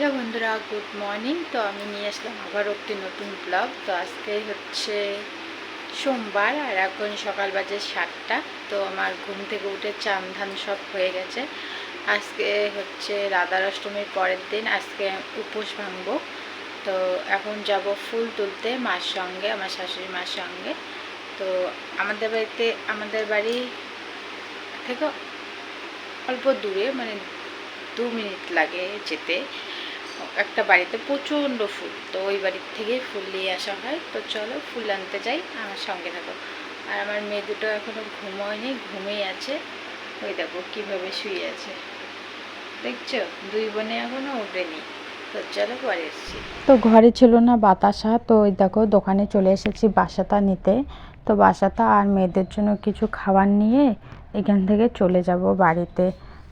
Hello বন্ধুরা, good morning. তো আমি নিয়ে আসলাম আবার একটি নতুন ব্লগ তো আজকে হচ্ছে সোমবার আর এখন সকাল বাজে সাতটা। তো আমার ঘুম থেকে উঠে চান ধান সব হয়ে গেছে। আজকে হচ্ছে রাধার অষ্টমীর পরের দিন আজকে উপোস ভাঙবো। তো এখন যাব ফুল তুলতে মার সঙ্গে, আমার শাশুড়ি মার সঙ্গে। তো আমাদের বাড়িতে, আমাদের বাড়ি থেকে অল্প দূরে মানে দু মিনিট লাগে যেতে। একটা বাড়িতে প্রচণ্ড ফুল, তো ওই বাড়ির থেকেই ফুল নিয়ে আসা হয়। তো চলো ফুল আনতে যাই, আমার সঙ্গে থাকো। আর আমার মেয়ে দুটো এখনও ঘুমোয়নি ঘুমেই আছে। ওই দেখো কীভাবে শুয়ে আছে। দেখছ? দুই বোনে এখনও ওঠেনি তো ঘরে ছিল না বাতাসা, তো ওই দেখো দোকানে চলে এসেছি বাসাটা নিতে। তো বাসাটা আর মেয়েদের জন্য কিছু খাবার নিয়ে এখান থেকে চলে যাব বাড়িতে।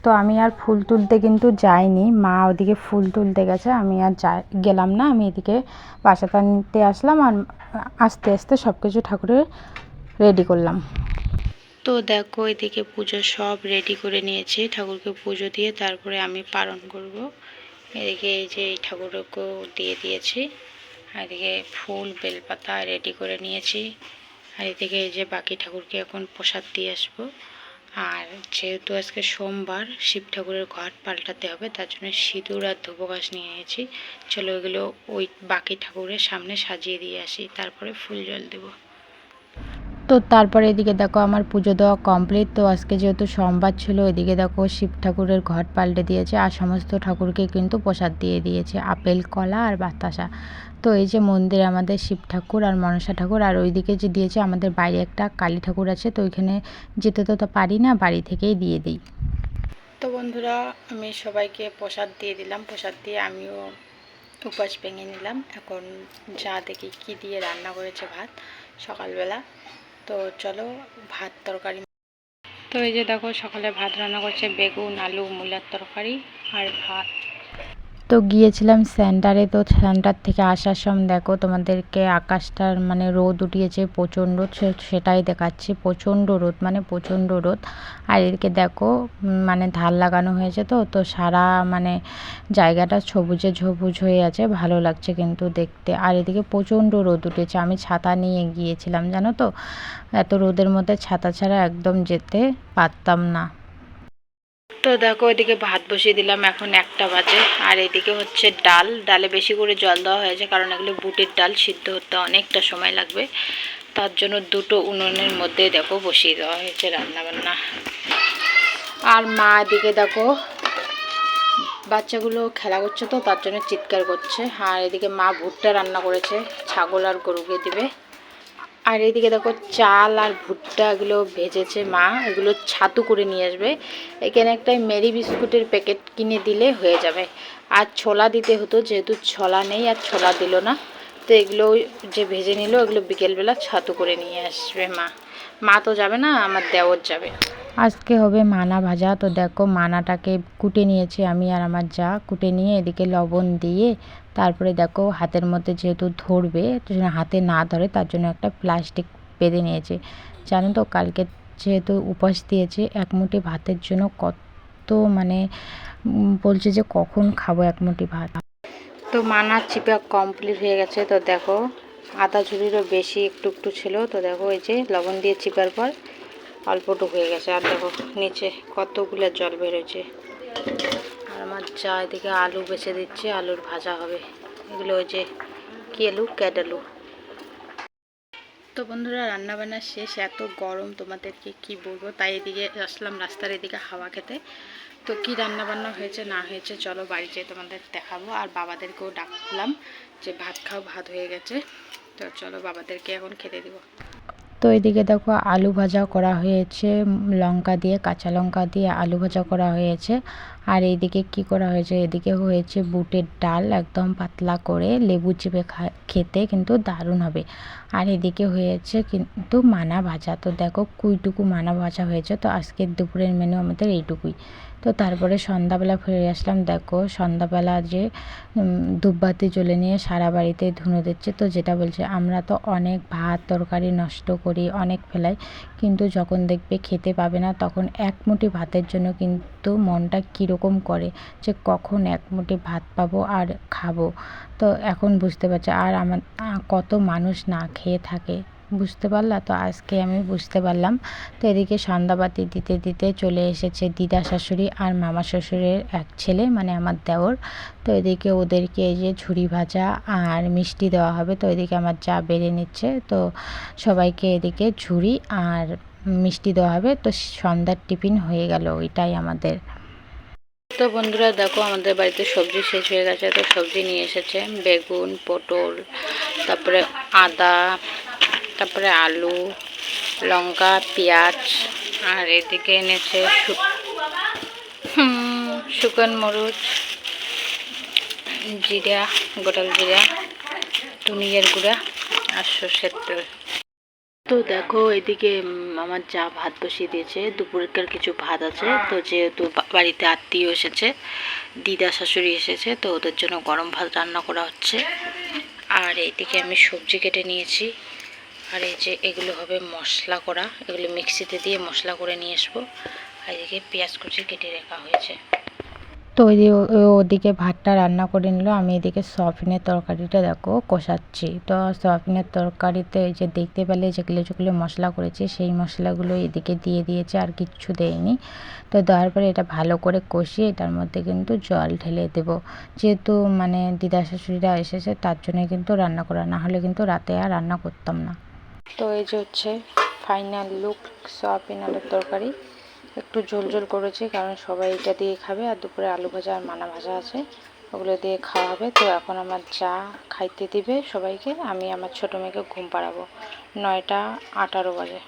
তো আমি আর ফুল তুলতে কিন্তু যাইনি। মা ওদিকে ফুল তুলতে গেছে, আমি আর যাই, গেলাম না। আমি এদিকে বাসাটা নিতে আসলাম আর আস্তে আস্তে সব কিছু ঠাকুরের রেডি করলাম। তো দেখো, এদিকে পুজো সব রেডি করে নিয়েছি। ঠাকুরকে পুজো দিয়ে তারপরে আমি পালন করব। এদিকে এই যে এই ঠাকুরকেও দিয়ে দিয়েছি। আর এদিকে ফুল, বেলপাতা রেডি করে নিয়েছি। আর এদিকে এই যে বাকি ঠাকুরকে এখন প্রসাদ দিয়ে আসব। আর যেহেতু আজকে সোমবার, শিব ঠাকুরের ঘট পাল্টাতে হবে, তার জন্য সিঁদুর আর ধুপকাশ নিয়ে নিয়েছি। চলো ওইগুলো ওই বাকি ঠাকুরের সামনে সাজিয়ে দিয়ে আসি, তারপরে ফুল জল দেবো। তো তারপরে এদিকে দেখো আমার পুজো দেওয়া কমপ্লিট তো আজকে যেহেতু সোমবার ছিল, এদিকে দেখো শিব ঠাকুরের ঘট পাল্টে দিয়েছে আর সমস্ত ঠাকুরকে কিন্তু প্রসাদ দিয়ে দিয়েছে, আপেল, কলা আর বাতাসা। তো এই যে মন্দিরে আমাদের শিব ঠাকুর আর মনসা ঠাকুর, আর ওইদিকে যে দিয়েছে আমাদের বাইরে একটা কালী ঠাকুর আছে, তো ওইখানে যেতে তো তো পারি না, বাড়ি থেকেই দিয়ে দিই। তো বন্ধুরা, আমি সবাইকে প্রসাদ দিয়ে দিলাম, প্রসাদ দিয়ে আমিও উপাস ভেঙে নিলাম। এখন যা দেখি কি দিয়ে রান্না করেছে ভাত, সকালবেলা। তো চলো ভাত তরকারি। তো এই যে দেখো সকালে ভাত রান্না করছে বেগুন, আলু, মূলার তরকারি আর ভাত। তো গিয়েছিলাম সেন্টারে। তো সেন্টার থেকে আসার সময় দেখো তোমাদেরকে আকাশটার মানে রোদ উঠিয়েছে, প্রচণ্ড সেটাই দেখাচ্ছি। প্রচণ্ড রোদ মানে প্রচণ্ড রোদ। আর এদিকে দেখো মানে ধার লাগানো হয়েছে তো তো সারা মানে জায়গাটা সবুজে সবুজ হয়ে আছে, ভালো লাগছে কিন্তু দেখতে। আর এদিকে প্রচণ্ড রোদ উঠেছে, আমি ছাতা নিয়ে গিয়েছিলাম, জানো তো? এত রোদের মধ্যে ছাতা ছাড়া একদম যেতে পারতাম না। তো দেখো এদিকে ভাত বসিয়ে দিলাম, এখন একটা বাজে। আর এদিকে হচ্ছে ডাল। ডালে বেশি করে জল দেওয়া হয়েছে, কারণ এগুলো বুটের ডাল, সিদ্ধ হতে অনেকটা সময় লাগবে। তার জন্য দুটো উনুনের মধ্যে দেখো বসিয়ে দেওয়া হয়েছে রান্নাবান্না। আর মা এদিকে দেখো, বাচ্চাগুলো খেলা করছে তো, তার জন্য চিৎকার করছে। আর এদিকে মা ভুট্টা রান্না করেছে, ছাগল আর গরুকে দিবে। আর এদিকে দেখো চাল আর ভুট্টা এগুলো ভেজেছে মা, এগুলো ছাতু করে নিয়ে আসবে। এখানে একটা মেরি বিস্কুটের প্যাকেট কিনে দিলে হয়ে যাবে। আর ছোলা দিতে হতো, যেহেতু ছোলা নেই আর ছোলা দিল না, তো এগুলো যে ভেজে নিল, এগুলো বিকেলবেলা ছাতু করে নিয়ে আসবে মা। মা তো যাবে না, আমার দেওর যাবে। আজকে হবে মানা ভাজা। তো দেখো মানাটাকে কুটে নিয়েছি আমি আর আমার যা। কুটে নিয়ে এদিকে লবণ দিয়ে তারপরে দেখো হাতের মধ্যে যেহেতু ধরবে হাতে না ধরে তার জন্য একটা প্লাস্টিক বেঁধে নিয়েছি। জানো তো কালকে যেহেতু উপাস দিয়েছে, এক মুঠি ভাতের জন্য কত মানে বলছে যে কখন খাব এক মুঠি ভাত। তো মানার চিপা কমপ্লিট হয়ে গেছে। তো দেখো আদা ঝুড়িরও বেশি একটু একটু ছিল। তো দেখো এই যে লবণ দিয়ে চিপার পর অল্পটু হয়ে গেছে। আর দেখো, নিচে কতগুলো জল বেরোচ্ছে। আর আমার যা এদিকে আলু বেছে দিচ্ছে, আলুর ভাজা হবে। এগুলো ওই যে কি আলু? ক্যাট আলু। তো বন্ধুরা রান্না বান্না শেষ। এত গরম, তোমাদেরকে কি বলব? তাই এদিকে আসলাম রাস্তার এদিকে হাওয়া খেতে। তো কি রান্না বান্না হয়েছে, না হয়েছে, চলো বাড়ি যেয়ে তোমাদের দেখাবো। আর বাবাদেরকেও ডাকলাম যে, ভাত খাও, ভাত হয়ে গেছে। তো চলো বাবাদেরকে এখন খেতে দিব। তো এদিকে দেখো আলু ভাজা করা হয়েছে লঙ্কা দিয়ে, কাঁচা লঙ্কা দিয়ে আলু ভাজা করা হয়েছে। আর এইদিকে কি করা হয়েছে? এদিকে হয়েছে বুটের ডাল, একদম পাতলা করে লেবু চিপে খেতে কিন্তু দারুণ হবে। আর এদিকে হয়েছে কিন্তু মানা ভাজা। তো দেখো কুইটুকু মানা ভাজা হয়েছে। তো আজকের দুপুরের মেনু আমাদের এইটুকুই। তো তারপরে সন্ধ্যাবেলা ফিরে আসলাম। দেখো সন্ধ্যাবেলা যে ধূপবাতি জ্বলে নিয়ে সারা বাড়িতে ধুনো দিচ্ছে। তো যেটা বলছে, আমরা তো অনেক ভাত, তরকারি নষ্ট করি, অনেক ফেলাই। কিন্তু যখন দেখবে খেতে পাবে না, তখন এক মুঠি ভাতের জন্য কিন্তু মনটা কীরকম করে যে কখন এক মুঠি ভাত পাবো আর খাব। তো এখন বুঝতে পারছি, আর আমার কত মানুষ না খেয়ে থাকে। বুঝতে পারলা? তো আজকে আমি বুঝতে পারলাম। তো এদিকে সন্ধ্যাবাতি দিতে দিতে চলে এসেছে দিদা শাশুড়ি আর মামা শ্বশুরের এক ছেলে মানে আমার দেওর। তো এদিকে ওদেরকে এই যে ঝুড়ি ভাজা আর মিষ্টি দেওয়া হবে। তো এদিকে আমার চা বেড়ে নিচ্ছে। তো সবাইকে এদিকে ঝুড়ি আর মিষ্টি দেওয়া হবে। তো সন্ধ্যার টিফিন হয়ে গেল ওইটাই আমাদের তো বন্ধুরা দেখো, আমাদের বাড়িতে সবজি শেষ হয়ে গেছে। তো সবজি নিয়ে এসেছে বেগুন, পটল, তারপরে আদা, তারপরে আলু, লঙ্কা, পেঁয়াজ, আর এদিকে এনেছে শুকন মরিচ, জিরা গোটাল জিরা, ধনিয়ার গুঁড়া আর সর্ষের তেল। তো দেখো এদিকে আমার যা ভাত বসিয়ে দিয়েছে দুপুরের কিছু ভাত আছে। তো যেহেতু বাড়িতে আত্মীয় এসেছে, দিদা শাশুড়ি এসেছে, তো ওদের জন্য গরম ভাত রান্না করা হচ্ছে। আর এদিকে আমি সবজি কেটে নিয়েছি। আর এই যে এগুলো হবে মশলা করা, এগুলো মিক্সিতে দিয়ে মশলা করে নিয়ে আসব। আর এদিকে পেঁয়াজ কুচি কেটে রাখা হয়েছে। তো ওই ওদিকে ভাতটা রান্না করে নিল, আমি এদিকে সয়াবিনের তরকারিটা দেখো কষাচ্ছি। তো সয়াবিনের তরকারিতে যে দেখতে পেলে যেগুলো যেগুলো মশলা করেছি, সেই মশলাগুলো এদিকে দিয়ে দিয়েছে, আর কিচ্ছু দেয়নি। তো দেওয়ার পরে এটা ভালো করে কষিয়ে এটার মধ্যে কিন্তু জল ঢেলে দেবো। যেহেতু মানে দিদা শাশুড়িরা এসেছে, তার জন্য কিন্তু রান্না করা, না হলে কিন্তু রাতে আর রান্না করতাম না। তো এই যে হচ্ছে ফাইনাল লুক সয়াবিন আলুর তরকারি। একটু ঝোল ঝোল করেছি, কারণ সবাই এটা দিয়ে খাবে আর দুপুরে আলু ভাজা আর মানা ভাজা আছে, ওগুলো দিয়ে খাওয়া হবে। তো এখন আমার চা খাইতে দিবে সবাইকে, আমি আমার ছোটো মেয়েকে ঘুম পাড়াবো নয়টা আঠারো বাজে।